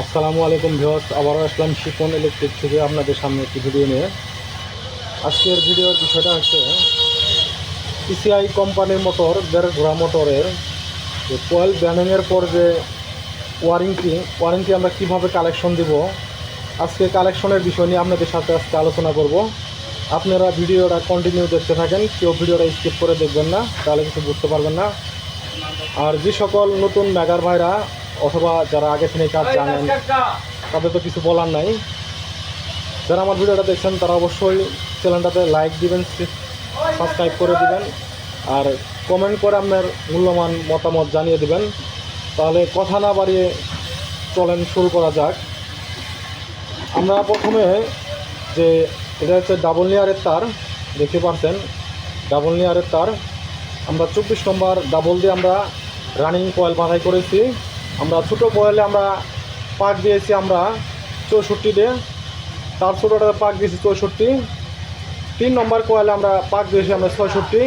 আসসালামু আলাইকুম ভিউয়ার্স, আবারও আসলাম শিপন ইলেকট্রিক থেকে আপনাদের সামনে একটি ভিডিও নিয়ে। আজকের ভিডিওর বিষয়টা হচ্ছে পিসিআই কোম্পানির মোটর দেড় ঘোড়া মোটরের যে কয়েল ব্যানিংয়ের পর যে ওয়ারিংটি ওয়ারেন্টি আমরা কীভাবে কালেকশন দিব, আজকে কালেকশনের বিষয় নিয়ে আপনাদের সাথে আজকে আলোচনা করব। আপনারা ভিডিওটা কন্টিনিউ দেখতে থাকেন, কেউ ভিডিওটা স্কিপ করে দেখবেন না, তাহলে কিছু বুঝতে পারবেন না। আর যে সকল নতুন মেগার ভাইরা অথবা যারা আগে থেকে কাজ জানেন তাদের তো কিছু বলার নাই। যারা আমার ভিডিওটা দেখছেন তারা অবশ্যই চ্যানেলটাতে লাইক দিবেন সাবস্ক্রাইব করে দিবেন আর কমেন্ট করে আপনার মূল্যবান মতামত জানিয়ে দিবেন। তাহলে কথা না বাড়িয়ে চলেন শুরু করা যাক। আমরা প্রথমে যে এটা হচ্ছে ডাবল লেয়ারের তার দেখতে পাচ্ছেন ডাবল লেয়ারের তার। আমরা চব্বিশ নম্বর ডাবল দিয়ে আমরা রানিং কয়েল বাঁধাই করেছি। ছোটো কয়েলে আমরা পাক দিয়েছি আমরা চৌষট্টি দিয়ে তার ছোটোটাতে পাক দিয়েছি চৌষট্টি। তিন নম্বর কয়েলে আমরা পাক দিয়েছি আমরা ছয়ষট্টি।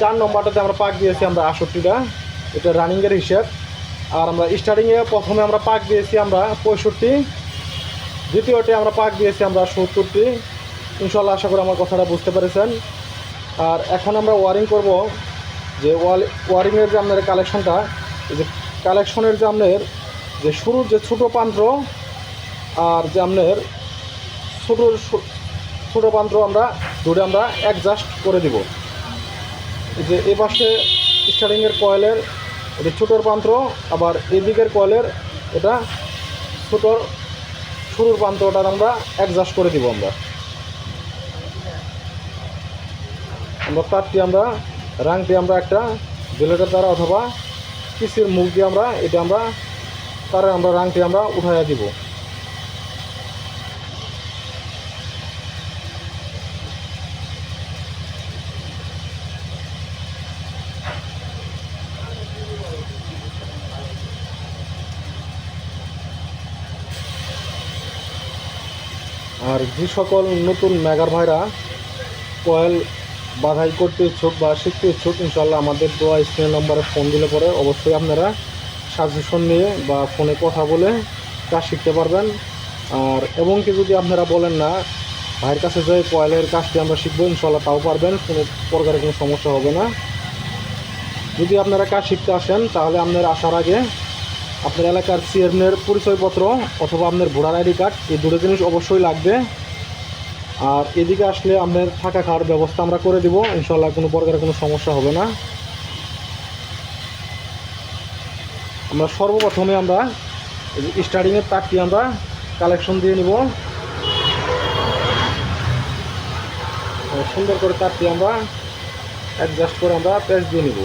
চার নম্বরটাতে আমরা পাক দিয়েছি আমরা আটষট্টিটা। এটা রানিংয়ের হিসেব। আর আমরা স্টার্টিংয়ে প্রথমে আমরা পাক দিয়েছি আমরা পঁয়ষট্টি। দ্বিতীয়তে আমরা পাক দিয়েছি আমরা সত্তরটি। ইনশাল্লাহ আশা করি আমার কথাটা বুঝতে পেরেছেন। আর এখন আমরা ওয়ারিং করব যে ওয়ারিংয়ের যে আপনার কালেকশনটা যে কালেকশনের যে আপনার যে শুরুর যে ছোটো পান্ত্র আর যে আপনার ছোটো ছোটো পান্ত্র আমরা ধরে আমরা অ্যাডজাস্ট করে দিব। যে এ পাশে স্টার্টিংয়ের কয়েলের এটা ছোটোর পান্ত্র আবার এদিকের কয়েলের এটা ছোটোর শুরুর প্রান্তটা আমরা অ্যাডজাস্ট করে দিব আমরা। আমরা তারটি আমরা রাংটি আমরা একটা বেলেটের দ্বারা অথবা কিসের মুখ দিয়ে আমরা, এটা আমরা, তার আমরা রাংটি আমরা উঠাইয়া দিব। আর যে সকল নতুন মেগার ভাইরা, কয়েল বাধাই করতে ইচ্ছুক বা শিখতে ইচ্ছুক ইনশাল্লাহ আমাদের দোয়া স্ক্রিন নম্বরে ফোন দিলে পরে অবশ্যই আপনারা সাজেশন নিয়ে বা ফোনে কথা বলে কাজ শিখতে পারবেন। আর এবং কি যদি আপনারা বলেন না, ভাইয়ের কাছে যে কয়েলের কাজটি আমরা শিখব ইনশাল্লাহ তাও পারবেন, কোনো প্রকারের কোনো সমস্যা হবে না। যদি আপনারা কাজ শিখতে আসেন, তাহলে আপনার আসার আগে আপনার এলাকার সিএমের পরিচয়পত্র অথবা আপনার ভোটার আইডি কার্ড, এই দুটো জিনিস অবশ্যই লাগবে। আর এদিকে আসলে আপনার থাকা খাওয়ার ব্যবস্থা আমরা করে দেবো। ইনশাল্লাহ কোনো প্রকারের কোনো সমস্যা হবে না। আমরা সর্বপ্রথমে আমরা স্টার্টিংয়ের তাকটি আমরা কালেকশন দিয়ে নিব। সুন্দর করে তারটি আমরা অ্যাডজাস্ট করে আমরা প্যাচ দিয়ে নিব।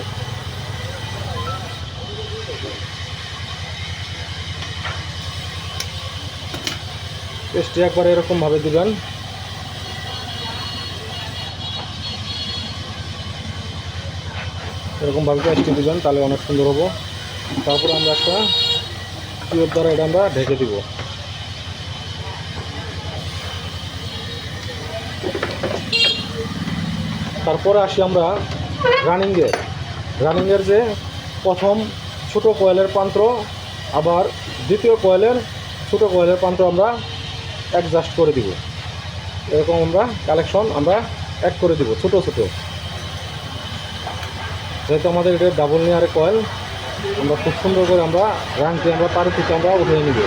পেস্টটি একবার এরকমভাবে দিবেন। এরকমভাবে পেস্টটি দিবেন তাহলে অনেক সুন্দর হব। তারপরে আমরা একটা পিওর দ্বারা এটা আমরা ঢেকে দিব। তারপরে আসি আমরা রানিংয়ের রানিংয়ের যে প্রথম ছোট কয়েলের পান্ত্র আবার দ্বিতীয় কয়েলের ছোটো কয়েলের প্রান্ত আমরা অ্যাডজাস্ট করে দিব। এরকম আমরা কালেকশন আমরা অ্যাড করে দিব, ছোট ছোট। যেহেতু আমাদের এটা ডাবল নেয়ারে কয়েল আমরা খুব সুন্দর করে আমরা রানটি আমরা তার থেকে আমরা উঠিয়ে নিব।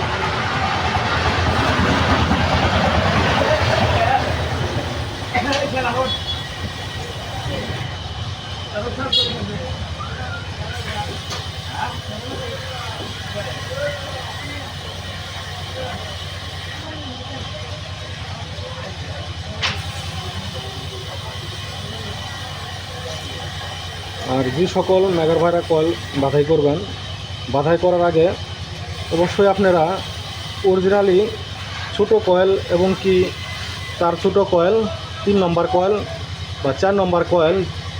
আর যে সকল মেগার ভাইরা কয়েল বাধাই করবেন, বাধাই করার আগে অবশ্যই আপনারা অরিজিনালি ছোটো কয়েল এবং কি তার ছোটো কয়েল, তিন নম্বর কয়েল বা চার নম্বর কয়েল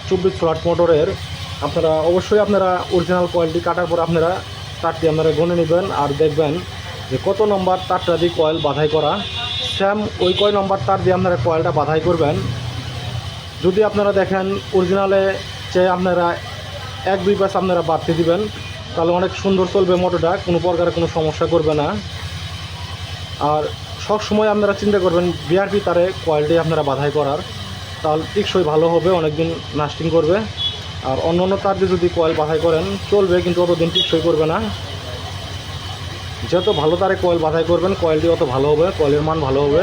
চব্বিশ ফ্লাট মোটরের, আপনারা অবশ্যই আপনারা অরিজিনাল কয়েলটি কাটার পর আপনারা তারটি আপনারা গনে নেবেন আর দেখবেন যে কত নম্বর তারটা দিয়ে কয়েল বাধাই করা। স্যাম ওই কয় নম্বর তার দিয়ে আপনারা কয়েলটা বাধাই করবেন। যদি আপনারা দেখেন অরিজিনালে চেয়ে আপনারা এক, দুই পাশ আপনারা বাড়তে দিবেন। তাহলে অনেক সুন্দর চলবে মোটরটা, কোনো প্রকারে কোনো সমস্যা করবে না। আর সব সময় আপনারা চিন্তা করবেন বিআরপি তারে কোয়ালিটি আপনারা বাধাই করার। তাহলে টিকসই ভালো হবে, অনেকদিন লাস্টিং করবে। আর অন্য অন্য তার দিয়ে যদি কয়েল বাধাই করেন, চলবে, কিন্তু অতদিন টিকসই করবে না। যত ভালো তারে কয়েল বাধাই করবেন কোয়ালিটি অত ভালো হবে কয়েলের মান ভালো হবে।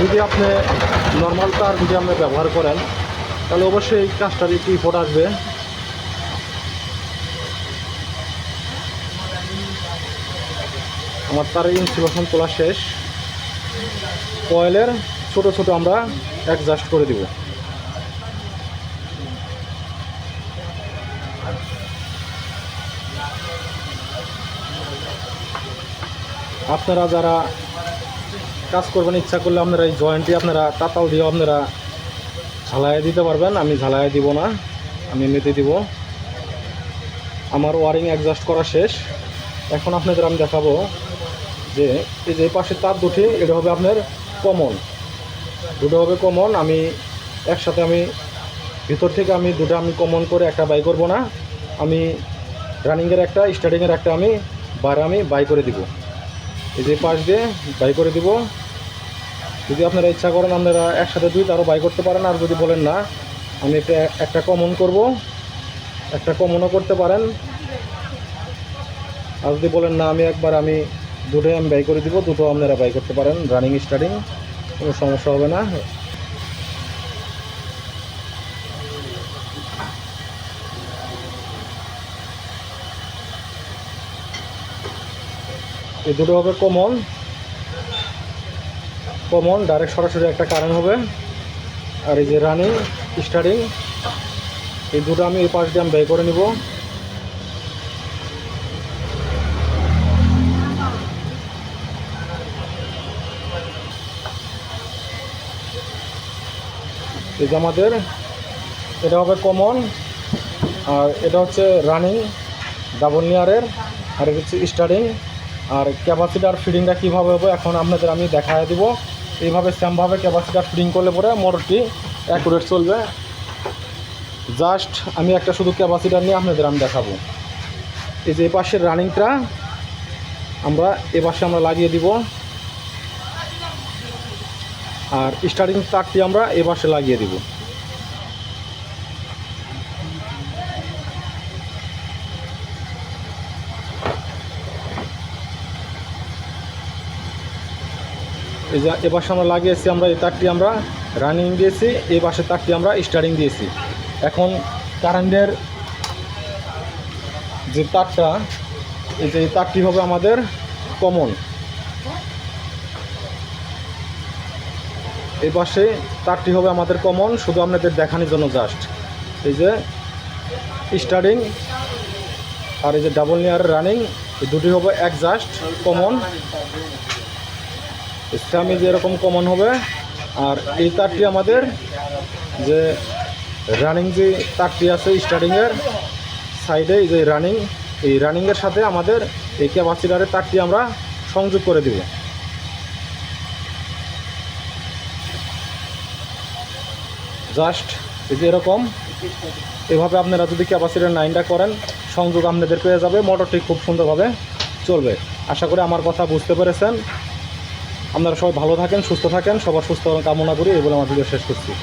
যদি আপনি নর্মাল তার যদি আপনি ব্যবহার করেন তাহলে অবশ্যই কাজটার একটু ইফোর্ট আসবে। আমার তার ইনসুলেশন তোলা শেষ। কয়েলের ছোট ছোট আমরা অ্যাডজাস্ট করে দিব। আপনারা যারা কাজ করবেন ইচ্ছা করলে আপনারা এই জয়েন্টটি আপনারা, তাতাল দিয়ে আপনারা ঝালাই দিতে পারবেন, আমি ঝালাই দিব না, আমি এমনিতে দিব। আমার ওয়ারিং অ্যাডজাস্ট করা শেষ। এখন আপনাদের আমি দেখাবো যে এই যে পাশের তার দুটি, এটা হবে আপনার কমন দুটো হবে কমন আমি একসাথে আমি ভিতর থেকে আমি দুটো আমি কমন করে একটা বাই করব না। আমি রানিংয়ের একটা স্টার্টিংয়ের একটা আমি বার আমি বাই করে দিব। এই যে পাশ দিয়ে বাই করে দিব। যদি আপনারা ইচ্ছা করেন আপনারা একসাথে দুই তারও বাই করতে পারেন, আর যদি বলেন না, আমি একটা একটা কমন করব। একটা কমনও করতে পারেন। আর যদি বলেন না, আমি একবার, আমি দুটোই আমি বাই করে দিব, দুটো আপনারা বাই করতে পারেন রানিং স্টার্টিং কোনো সমস্যা হবে না। এই দুটো হবে কমন কমন ডাইরেক্ট সরাসরি একটা কারেন্ট হবে। আর এই যে রানিং, স্টারিং, এই দুটো আমি এই পাশ দিয়ে আমি ব্যয় করে নিব। এই যে আমাদের, এটা হবে কমন, আর এটা হচ্ছে রানিং ডাবল নিয়ারের আর এটা হচ্ছে স্টারিং আর ক্যাপাসিটার ফিডিংটা কীভাবে হবে এখন আপনাদের আমি দেখায় দিব। এইভাবে সেমভাবে ক্যাপাসিটার ফিটিং করলে পরে মোটরটি অ্যাকুরেট চলবে। জাস্ট আমি একটা শুধু ক্যাপাসিটার নিয়ে আপনাদের আমি দেখাবো। এই যে এপাশের পাশের রানিংটা আমরা এ পাশে আমরা লাগিয়ে দিব। আর স্টার্টিং তারটি আমরা এ পাশে লাগিয়ে দিব। এই যে এ পাশে আমরা লাগিয়েছি আমরা এই তারটি আমরা রানিং দিয়েছি, এই পাশে তারটি আমরা স্টার্টিং দিয়েছি। এখন কারেন্টের যে তারটা, এই যে তারটি হবে আমাদের কমন এই পাশে তারটি হবে আমাদের কমন শুধু আপনাদের দেখানোর জন্য জাস্ট এই যে স্টার্টিং আর এই যে ডাবল নিয়ার রানিং দুটি হবে এক জাস্ট কমন স্টামি যে এরকম কমন হবে, আর এই তারটি আমাদের যে রানিং যে তারটি আছে স্টার্টিংয়ের সাইডে যে রানিং এই রানিংয়ের সাথে আমাদের এই ক্যাপাসিটারের তারটি আমরা সংযোগ করে দেব। জাস্ট এই যে এরকম, এভাবে আপনারা যদি ক্যাপাসিটার নাইনটা করেন, সংযোগ আপনাদের পেয়ে যাবে মোটরটি খুব সুন্দরভাবে চলবে। আশা করি আমার কথা বুঝতে পেরেছেন। আপনারা সবাই ভালো থাকেন, সুস্থ থাকেন, সবার সুস্থ কামনা করি, এই বলে আমার ভিডিও শেষ করছি।